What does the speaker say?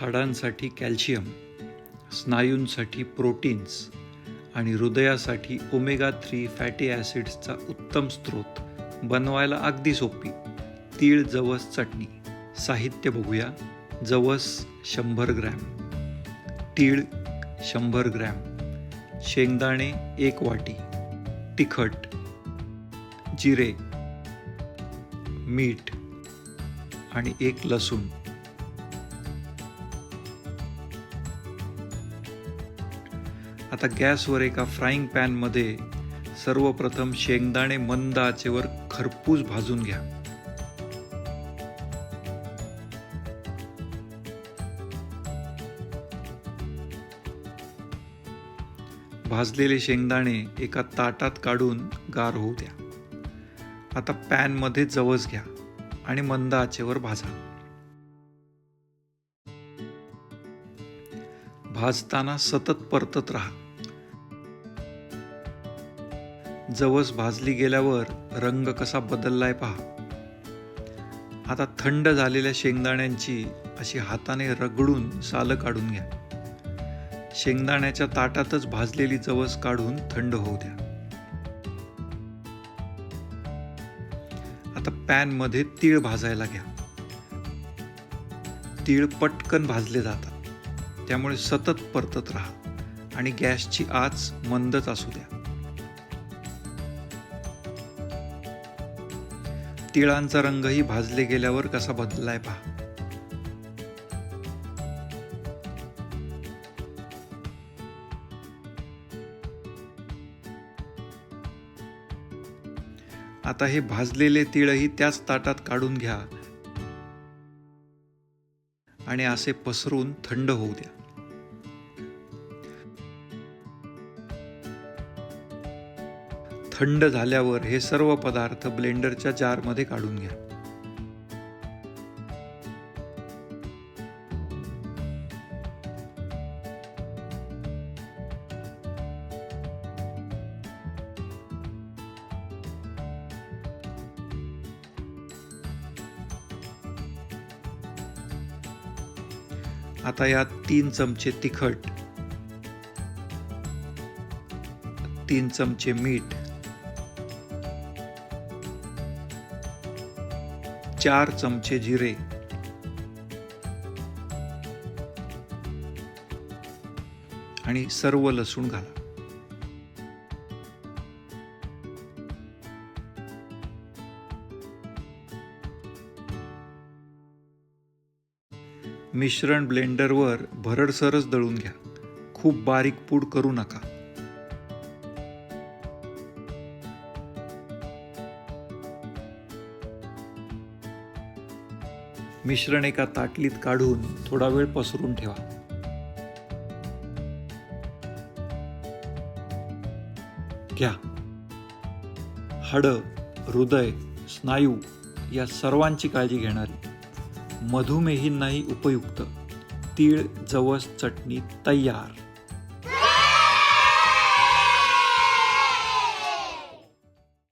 हाडांसाठी calcium स्नायूंसाठी proteins आणि हृदयासाठी ओमेगा थ्री फॅटी ॲसिड्सचा उत्तम स्रोत बनवायला अगदी सोपी. तीळ जवस चटणी. साहित्य बघूया. जवस शंभर ग्रॅम. तीळ शंभर ग्रॅम. शेंगदाणे एक वाटी. तिखट. जिरे. मीठ. आणि एक लसूण. आता गॅसवर एका फ्राईंग पॅनमध्ये सर्वप्रथम शेंगदाणे मंद आचेवर खरपूस भाजून घ्या. भाजलेले शेंगदाणे एका ताटात काढून गार होऊ द्या. आता पॅनमध्ये जवस घ्या आणि मंद आचेवर भाजा. भाजताना सतत परतत राहा. जवस भाजली गेल्यावर रंग कसा बदललाय पहा. आता थंड झालेल्या शेंगदाण्यांची अशी हाताने रगडून सालं काढून घ्या. शेंगदाण्याच्या ताटातच भाजलेली जवस काढून थंड होऊ द्या. आता पॅनमध्ये तीळ भाजायला घ्या. तीळ पटकन भाजले जातात. त्यामुळे सतत परतत राहा आणि गॅसची आच मंदच असू द्या. तिळांचा रंगही भाजले गेल्यावर कसा बदललाय पहा. आता हे भाजलेले तिळही त्याच ताटात काढून घ्या. आणि असे पसरून थंड होऊ द्या. थंड झाल्यावर हे सर्व पदार्थ ब्लेंडरच्या जारमध्ये काढून घ्या. आता यात तीन चमचे तिखट तीन चमचे मीठ चार चमचे जिरे. आणि सर्व लसूण घाला. मिश्रण ब्लेंडरवर भरडसरच दळून घ्या. खूप बारीक पूड करू नका. मिश्रण एका ताटलीत काढून थोडा वेळ पसरून ठेवा. घ्या. हाडं हृदय स्नायू या सर्वांची काळजी घेणारी मधुमेहींनाही उपयुक्त तीळ जवस चटणी तयार.